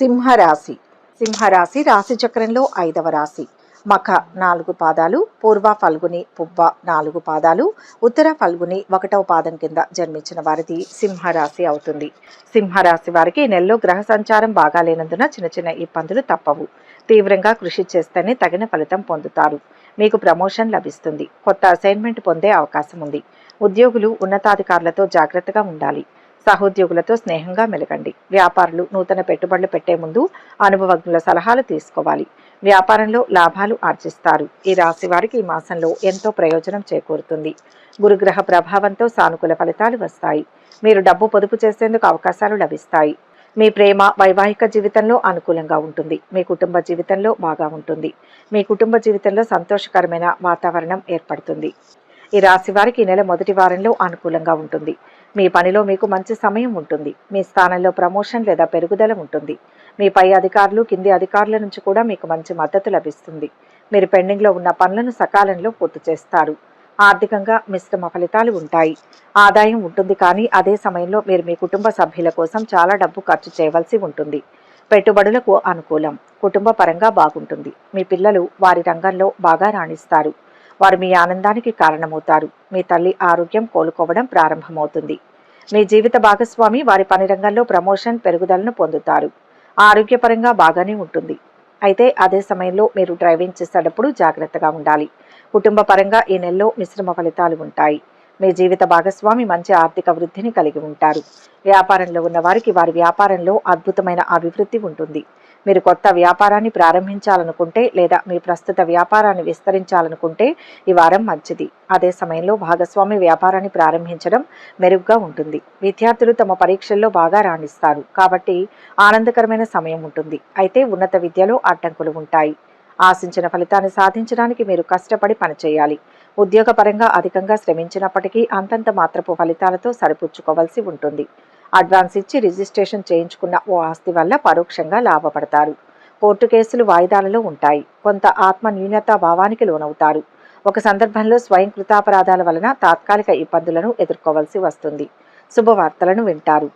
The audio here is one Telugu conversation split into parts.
సింహరాశి. సింహరాశి రాశి చక్రంలో ఐదవ రాశి. మఖ నాలుగు పాదాలు పూర్వ ఫల్గుని పుబ్బ నాలుగు పాదాలు ఉత్తర ఫల్గుని ఒకటవ పాదం కింద జన్మించిన వారిది సింహరాశి అవుతుంది. సింహరాశి వారికి నెలలో గ్రహ సంచారం బాగా లేనందున చిన్న చిన్న ఇబ్బందులు తప్పవు. తీవ్రంగా కృషి చేస్తేనే తగిన ఫలితం పొందుతారు. మీకు ప్రమోషన్ లభిస్తుంది. కొత్త అసైన్మెంట్ పొందే అవకాశం ఉంది. ఉద్యోగులు ఉన్నతాధికారులతో జాగ్రత్తగా ఉండాలి. సహోద్యోగులతో స్నేహంగా మెలగండి. వ్యాపారులు నూతన పెట్టుబడులు పెట్టే ముందు అనుభవజ్ఞుల సలహాలు తీసుకోవాలి. వ్యాపారంలో లాభాలు ఆర్జిస్తారు. ఈ రాశి వారికి ఈ మాసంలో ఎంతో ప్రయోజనం చేకూరుతుంది. గురుగ్రహ ప్రభావంతో సానుకూల ఫలితాలు వస్తాయి. మీరు డబ్బు పొదుపు చేసేందుకు అవకాశాలు లభిస్తాయి. మీ ప్రేమ వైవాహిక జీవితంలో అనుకూలంగా ఉంటుంది. మీ కుటుంబ జీవితంలో బాగా ఉంటుంది. మీ కుటుంబ జీవితంలో సంతోషకరమైన వాతావరణం ఏర్పడుతుంది. ఈ రాశి వారికి ఈ నెల మొదటి వారంలో అనుకూలంగా ఉంటుంది. మీ పనిలో మీకు మంచి సమయం ఉంటుంది. మీ స్థానంలో ప్రమోషన్ లేదా పెరుగుదల ఉంటుంది. మీ పై అధికారులు కింది అధికారుల నుంచి కూడా మీకు మంచి మద్దతు లభిస్తుంది. మీరు పెండింగ్లో ఉన్న పనులను సకాలంలో పూర్తి చేస్తారు. ఆర్థికంగా మిశ్రమ ఫలితాలు ఉంటాయి. ఆదాయం ఉంటుంది కానీ అదే సమయంలో మీరు మీ కుటుంబ సభ్యుల కోసం చాలా డబ్బు ఖర్చు చేయవలసి ఉంటుంది. పెట్టుబడులకు అనుకూలం. కుటుంబ పరంగా బాగుంటుంది. మీ పిల్లలు వారి రంగంలో బాగా రాణిస్తారు. వారు మీ ఆనందానికి కారణమవుతారు. మీ తల్లి ఆరోగ్యం కోలుకోవడం ప్రారంభమవుతుంది. మీ జీవిత భాగస్వామి వారి పని రంగంలో ప్రమోషన్ పెరుగుదలను పొందుతారు. ఆరోగ్యపరంగా బాగానే ఉంటుంది. అయితే అదే సమయంలో మీరు డ్రైవింగ్ చేసేటప్పుడు జాగ్రత్తగా ఉండాలి. కుటుంబ పరంగా ఈ నెలలో మిశ్రమ ఫలితాలు ఉంటాయి. మీ జీవిత భాగస్వామి మంచి ఆర్థిక వృద్ధిని కలిగి ఉంటారు. వ్యాపారంలో ఉన్న వారికి వారి వ్యాపారంలో అద్భుతమైన అభివృద్ధి ఉంటుంది. మీరు కొత్త వ్యాపారాన్ని ప్రారంభించాలనుకుంటే లేదా మీ ప్రస్తుత వ్యాపారాన్ని విస్తరించాలనుకుంటే ఈ వారం మంచిది. అదే సమయంలో భాగస్వామి వ్యాపారాన్ని ప్రారంభించడం మెరుగ్గా ఉంటుంది. విద్యార్థులు తమ పరీక్షల్లో బాగా రాణిస్తారు. కాబట్టి ఆనందకరమైన సమయం ఉంటుంది. అయితే ఉన్నత విద్యలో అడ్డంకులు ఉంటాయి. ఆశించిన ఫలితాన్ని సాధించడానికి మీరు కష్టపడి పనిచేయాలి. ఉద్యోగపరంగా అధికంగా శ్రమించినప్పటికీ అంతంత మాత్రపు ఫలితాలతో సరిపుచ్చుకోవలసి ఉంటుంది. అడ్వాన్స్ ఇచ్చి రిజిస్ట్రేషన్ చేయించుకున్న ఓ ఆస్తి వల్ల పరోక్షంగా లాభపడతారు. కోర్టు కేసులు వాయిదాలలో ఉంటాయి. కొంత ఆత్మ న్యూనతా భావానికి లోనవుతారు. ఒక సందర్భంలో స్వయం కృతాపరాధాల వలన తాత్కాలిక ఇబ్బందులను ఎదుర్కోవాల్సి వస్తుంది. శుభవార్తలను వింటారు.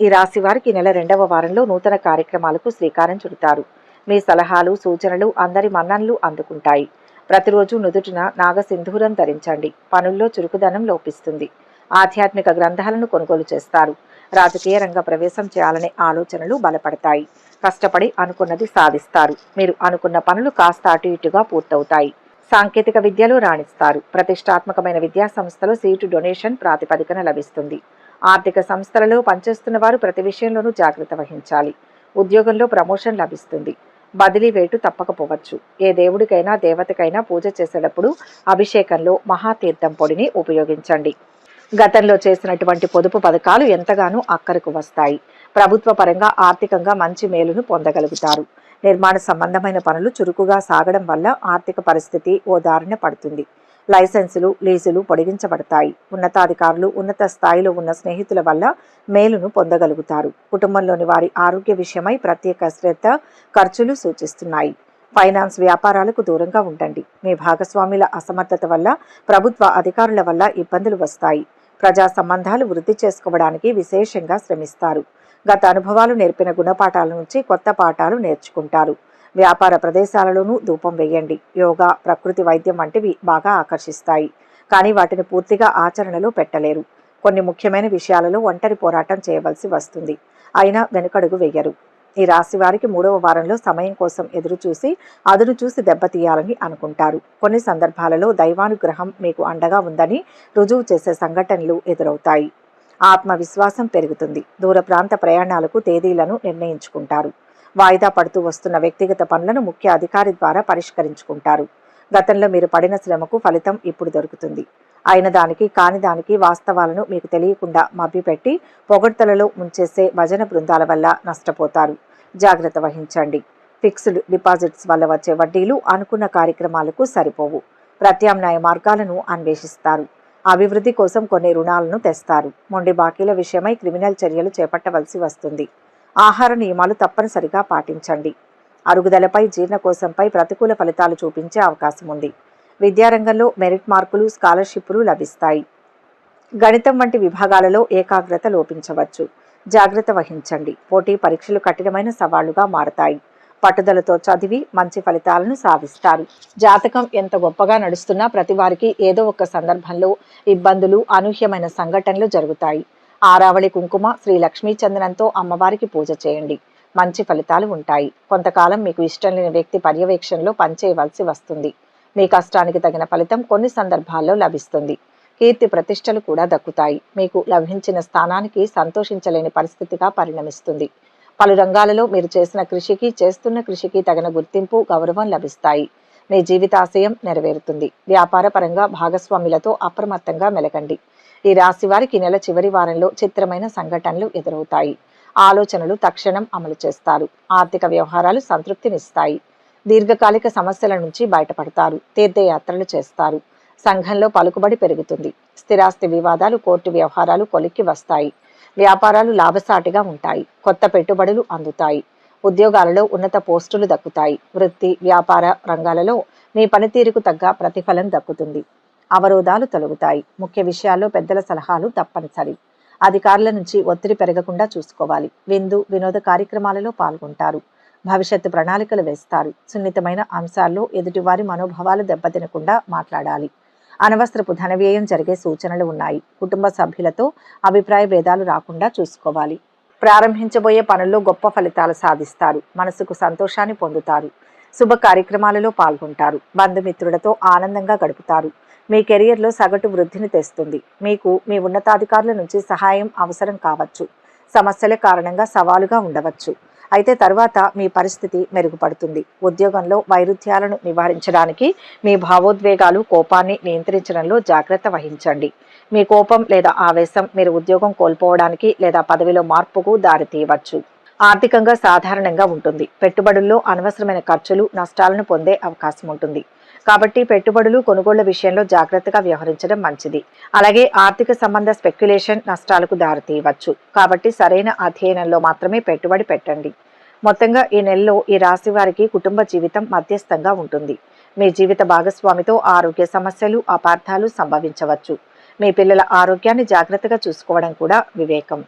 ఈ రాశి వారికి నెల రెండవ వారంలో నూతన కార్యక్రమాలకు శ్రీకారం చుడతారు. మీ సలహాలు సూచనలు అందరి మన్ననలు అందుకుంటాయి. ప్రతిరోజు నుదుటిన నాగసింధూరం ధరించండి. పనుల్లో చురుకుదనం లోపిస్తుంది. ఆధ్యాత్మిక గ్రంథాలను కొనుగోలు చేస్తారు. రాజకీయ రంగ ప్రవేశం చేయాలనే ఆలోచనలు బలపడతాయి. కష్టపడి అనుకున్నది సాధిస్తారు. మీరు అనుకున్న పనులు కాస్త అటు ఇటుగా పూర్తవుతాయి. సాంకేతిక విద్యలో రాణిస్తారు. ప్రతిష్టాత్మకమైన విద్యా సంస్థలో సీటు డొనేషన్ ప్రాతిపదికన లభిస్తుంది. ఆర్థిక సంస్థలలో పనిచేస్తున్న వారు ప్రతి విషయంలోనూ జాగ్రత్త వహించాలి. ఉద్యోగంలో ప్రమోషన్ లభిస్తుంది. బదిలీ వేటు తప్పకపోవచ్చు. ఏ దేవుడికైనా దేవతకైనా పూజ చేసేటప్పుడు అభిషేకంలో మహాతీర్థం పొడిని ఉపయోగించండి. గతంలో చేసినటువంటి పొదుపు పథకాలు ఎంతగానో అక్కరకు వస్తాయి. ప్రభుత్వ పరంగా ఆర్థికంగా మంచి మేలును పొందగలుగుతారు. నిర్మాణ సంబంధమైన పనులు చురుకుగా సాగడం వల్ల ఆర్థిక పరిస్థితి ఓ దారిన పడుతుంది. లైసెన్సులు లీజులు పొడిగించబడతాయి. ఉన్నతాధికారులు ఉన్నత స్థాయిలో ఉన్న స్నేహితుల వల్ల మేలును పొందగలుగుతారు. కుటుంబంలోని వారి ఆరోగ్య విషయమై ప్రత్యేక శ్రద్ధ ఖర్చులు సూచిస్తున్నాయి. ఫైనాన్స్ వ్యాపారాలకు దూరంగా ఉండండి. మీ భాగస్వాముల అసమర్థత వల్ల ప్రభుత్వ అధికారుల వల్ల ఇబ్బందులు వస్తాయి. ప్రజా సంబంధాలు వృద్ధి చేసుకోవడానికి విశేషంగా శ్రమిస్తారు. గత అనుభవాలు నేర్పిన గుణపాఠాల నుంచి కొత్త పాఠాలు నేర్చుకుంటారు. వ్యాపార ప్రదేశాలలోనూ ధూపం వేయండి. యోగా ప్రకృతి వైద్యం వంటివి బాగా ఆకర్షిస్తాయి. కానీ వాటిని పూర్తిగా ఆచరణలో పెట్టలేరు. కొన్ని ముఖ్యమైన విషయాలలో ఒంటరి పోరాటం చేయవలసి వస్తుంది. అయినా వెనుకడుగు వెయ్యరు ఈ రాశి వారికి మూడవ వారంలో సమయం కోసం ఎదురు చూసి అదును చూసి దెబ్బతీయాలని అనుకుంటారు. కొన్ని సందర్భాలలో దైవానుగ్రహం మీకు అండగా ఉందని రుజువు చేసే సంఘటనలు ఎదురవుతాయి. ఆత్మవిశ్వాసం పెరుగుతుంది. దూర ప్రాంత ప్రయాణాలకు తేదీలను నిర్ణయించుకుంటారు. వాయిదా పడుతూ వస్తున్న వ్యక్తిగత పనులను ముఖ్య అధికారి ద్వారా పరిష్కరించుకుంటారు. గతంలో మీరు పడిన శ్రమకు ఫలితం ఇప్పుడు దొరుకుతుంది. అయిన దానికి కాని దానికి వాస్తవాలను మీకు తెలియకుండా మభ్యపెట్టి పొగడ్తలలో ముంచేసే భజన బృందాల వల్ల నష్టపోతారు. జాగ్రత్త వహించండి. ఫిక్స్డ్ డిపాజిట్స్ వల్ల వచ్చే వడ్డీలు అనుకున్న కార్యక్రమాలకు సరిపోవు. ప్రత్యామ్నాయ మార్గాలను అన్వేషిస్తారు. అభివృద్ధి కోసం కొన్ని రుణాలను తెస్తారు. మొండి బాకీల విషయమై క్రిమినల్ చర్యలు చేపట్టవలసి వస్తుంది. ఆహార నియమాలు తప్పనిసరిగా పాటించండి. అరుగుదలపై జీర్ణకోశంపై ప్రతికూల ఫలితాలు చూపించే అవకాశం ఉంది విద్యారంగంలో మెరిట్ మార్కులు స్కాలర్షిప్లు లభిస్తాయి. గణితం వంటి విభాగాలలో ఏకాగ్రత లోపించవచ్చు. జాగ్రత్త వహించండి. పోటీ పరీక్షలు కఠినమైన సవాళ్ళుగా మారతాయి. పట్టుదలతో చదివి మంచి ఫలితాలను సాధిస్తారు. జాతకం ఎంత గొప్పగా నడుస్తున్నా ప్రతి వారికి ఏదో ఒక సందర్భంలో ఇబ్బందులు అనూహ్యమైన సంఘటనలు జరుగుతాయి. ఆరావళి కుంకుమ శ్రీ లక్ష్మీ చందనంతో అమ్మవారికి పూజ చేయండి. మంచి ఫలితాలు ఉంటాయి. కొంతకాలం మీకు ఇష్టం లేని వ్యక్తి పర్యవేక్షణలో పనిచేయవలసి వస్తుంది. మీ కష్టానికి తగిన ఫలితం కొన్ని సందర్భాల్లో లభిస్తుంది. కీర్తి ప్రతిష్టలు కూడా దక్కుతాయి. మీకు లభించిన స్థానానికి సంతోషించలేని పరిస్థితిగా పరిణమిస్తుంది. పలు రంగాలలో మీరు చేసిన కృషికి చేస్తున్న కృషికి తగిన గుర్తింపు గౌరవం లభిస్తాయి. మీ జీవితాశయం నెరవేరుతుంది. వ్యాపార పరంగా భాగస్వాములతో అప్రమత్తంగా మెలకండి. ఈ రాశి వారికి నెల చివరి వారంలో చిత్రమైన సంఘటనలు ఎదురవుతాయి. ఆలోచనలు తక్షణం అమలు చేస్తారు. ఆర్థిక వ్యవహారాలు సంతృప్తినిస్తాయి. దీర్ఘకాలిక సమస్యల నుంచి బయటపడతారు. తీర్థయాత్రలు చేస్తారు. సంఘంలో పలుకుబడి పెరుగుతుంది. స్థిరాస్తి వివాదాలు కోర్టు వ్యవహారాలు కొలిక్కి వస్తాయి. వ్యాపారాలు లాభసాటిగా ఉంటాయి. కొత్త పెట్టుబడులు అందుతాయి. ఉద్యోగాలలో ఉన్నత పోస్టులు దక్కుతాయి. వృత్తి వ్యాపార రంగాలలో మీ పనితీరుకు తగ్గ ప్రతిఫలం దక్కుతుంది. అవరోధాలు తొలగుతాయి. ముఖ్య విషయాల్లో పెద్దల సలహాలు తప్పనిసరి. అధికారుల నుంచి ఒత్తిడి పెరగకుండా చూసుకోవాలి. విందు వినోద కార్యక్రమాలలో పాల్గొంటారు. భవిష్యత్తు ప్రణాళికలు వేస్తారు. సున్నితమైన అంశాల్లో ఎదుటివారి మనోభావాలు దెబ్బతినకుండా మాట్లాడాలి. అనవసరపు ధన వ్యయం జరిగే సూచనలు ఉన్నాయి. కుటుంబ సభ్యులతో అభిప్రాయ భేదాలు రాకుండా చూసుకోవాలి. ప్రారంభించబోయే పనుల్లో గొప్ప ఫలితాలు సాధిస్తారు. మనసుకు సంతోషాన్ని పొందుతారు. శుభ కార్యక్రమాలలో పాల్గొంటారు. బంధుమిత్రులతో ఆనందంగా గడుపుతారు. మీ కెరియర్లో సగటు వృద్ధిని తెస్తుంది. మీకు మీ ఉన్నతాధికారుల నుంచి సహాయం అవసరం కావచ్చు. సమస్యల కారణంగా సవాలుగా ఉండవచ్చు. అయితే తర్వాత మీ పరిస్థితి మెరుగుపడుతుంది. ఉద్యోగంలో వైరుధ్యాలను నివారించడానికి మీ భావోద్వేగాలు కోపాన్ని నియంత్రించడంలో జాగ్రత్త వహించండి. మీ కోపం లేదా ఆవేశం మీరు ఉద్యోగం కోల్పోవడానికి లేదా పదవిలో మార్పుకు దారితీయవచ్చు ఆర్థికంగా సాధారణంగా ఉంటుంది. పెట్టుబడుల్లో అనవసరమైన ఖర్చులు నష్టాలను పొందే అవకాశం ఉంటుంది. కాబట్టి పెట్టుబడులు కొనుగోళ్ళ విషయంలో జాగ్రత్తగా వ్యవహరించడం మంచిది. అలాగే ఆర్థిక సంబంధ స్పెక్యులేషన్ నష్టాలకు దారితీయవచ్చు. కాబట్టి సరైన అధ్యయనంలో మాత్రమే పెట్టుబడి పెట్టండి. మొత్తంగా ఈ నెలలో ఈ రాశి వారికి కుటుంబ జీవితం మధ్యస్థంగా ఉంటుంది. మీ జీవిత భాగస్వామితో ఆరోగ్య సమస్యలు అపార్థాలు సంభవించవచ్చు. మీ పిల్లల ఆరోగ్యాన్ని జాగ్రత్తగా చూసుకోవడం కూడా వివేకం.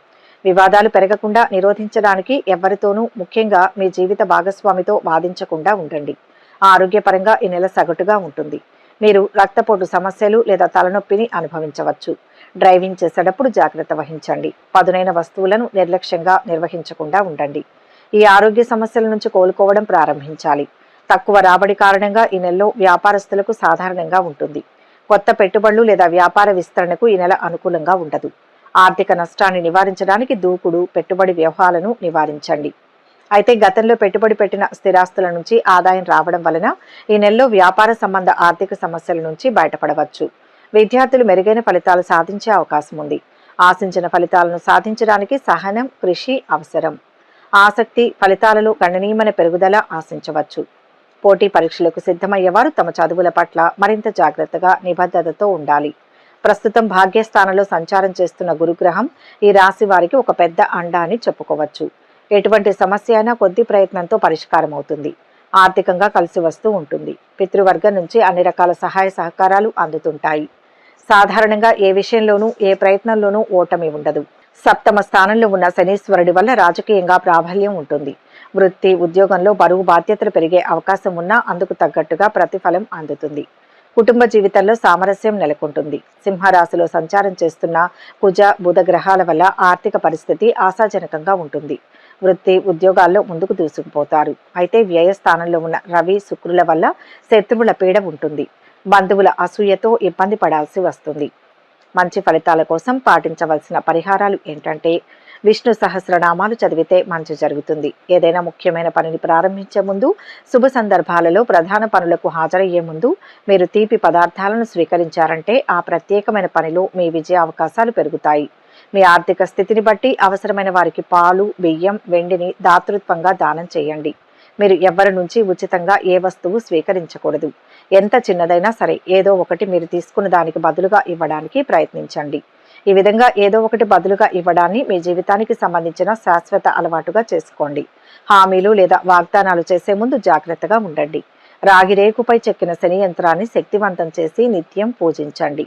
వివాదాలు పెరగకుండా నిరోధించడానికి ఎవరితోనూ ముఖ్యంగా మీ జీవిత భాగస్వామితో వాదించకుండా ఉండండి. ఆరోగ్యపరంగా ఈ నెల సగటుగా ఉంటుంది. మీరు రక్తపోటు సమస్యలు లేదా తలనొప్పిని అనుభవించవచ్చు. డ్రైవింగ్ చేసేటప్పుడు జాగ్రత్త వహించండి. పదునైన వస్తువులను నిర్లక్ష్యంగా నిర్వహించకుండా ఉండండి. ఈ ఆరోగ్య సమస్యల నుంచి కోలుకోవడం ప్రారంభించాలి. తక్కువ రాబడి కారణంగా ఈ నెలలో వ్యాపారస్తులకు సాధారణంగా ఉంటుంది. కొత్త పెట్టుబడులు లేదా వ్యాపార విస్తరణకు ఈ నెల అనుకూలంగా ఉండదు. ఆర్థిక నష్టాన్ని నివారించడానికి దూకుడు పెట్టుబడి వ్యూహాలను నివారించండి. అయితే గతంలో పెట్టుబడి పెట్టిన స్థిరాస్తుల నుంచి ఆదాయం రావడం వలన ఈ నెలలో వ్యాపార సంబంధ ఆర్థిక సమస్యల నుంచి బయటపడవచ్చు. విద్యార్థులు మెరుగైన ఫలితాలు సాధించే అవకాశం ఉంది. ఆశించిన ఫలితాలను సాధించడానికి సహనం కృషి అవసరం. ఆసక్తి ఫలితాలలో గణనీయమైన పెరుగుదల ఆశించవచ్చు. పోటీ పరీక్షలకు సిద్ధమయ్యేవారు తమ చదువుల పట్ల మరింత జాగ్రత్తగా నిబద్ధతతో ఉండాలి. ప్రస్తుతం భాగ్యస్థానంలో సంచారం చేస్తున్న గురుగ్రహం ఈ రాశి వారికి ఒక పెద్ద అండా అని చెప్పుకోవచ్చు. ఎటువంటి సమస్య అయినా కొద్ది ప్రయత్నంతో పరిష్కారం అవుతుంది ఆర్థికంగా కలిసి వస్తూ ఉంటుంది. పితృవర్గం నుంచి అన్ని రకాల సహాయ సహకారాలు అందుతుంటాయి. సాధారణంగా ఏ విషయంలోనూ ఏ ప్రయత్నంలోనూ ఓటమి ఉండదు. సప్తమ స్థానంలో ఉన్న శనీశ్వరుడి వల్ల రాజకీయంగా ప్రాబల్యం ఉంటుంది. వృత్తి ఉద్యోగంలో బరువు బాధ్యతలు పెరిగే అవకాశం ఉన్నా అందుకు తగ్గట్టుగా ప్రతిఫలం అందుతుంది. కుటుంబ జీవితంలో సామరస్యం నెలకొంటుంది. సింహరాశిలో సంచారం చేస్తున్న కుజ బుధ గ్రహాల వల్ల ఆర్థిక పరిస్థితి ఆశాజనకంగా ఉంటుంది. వృత్తి ఉద్యోగాల్లో ముందుకు దూసుకుపోతారు. అయితే వ్యయ స్థానంలో ఉన్న రవి శుక్రుల వల్ల శత్రువుల పీడ ఉంటుంది. బంధువుల అసూయతో ఇబ్బంది పడాల్సి వస్తుంది. మంచి ఫలితాల కోసం పాటించవలసిన పరిహారాలు ఏంటంటే విష్ణు సహస్రనామాలు చదివితే మంచి జరుగుతుంది. ఏదైనా ముఖ్యమైన పనిని ప్రారంభించే ముందు శుభ సందర్భాలలో ప్రధాన పనులకు హాజరయ్యే ముందు మీరు తీపి పదార్థాలను స్వీకరించారంటే ఆ ప్రత్యేకమైన పనిలో మీ విజయ అవకాశాలు పెరుగుతాయి. మీ ఆర్థిక స్థితిని బట్టి అవసరమైన వారికి పాలు బియ్యం వెండిని దాతృత్వంగా దానం చేయండి. మీరు ఎవరి నుంచి ఉచితంగా ఏ వస్తువు స్వీకరించకూడదు. ఎంత చిన్నదైనా సరే ఏదో ఒకటి మీరు తీసుకున్న దానికి బదులుగా ఇవ్వడానికి ప్రయత్నించండి. ఈ విధంగా ఏదో ఒకటి బదులుగా ఇవ్వడాన్ని మీ జీవితానికి సంబంధించిన శాశ్వత అలవాటుగా చేసుకోండి. హామీలు లేదా వాగ్దానాలు చేసే ముందు జాగ్రత్తగా ఉండండి. రాగి రేకుపై చెక్కిన శని యంత్రాన్ని శక్తివంతం చేసి నిత్యం పూజించండి.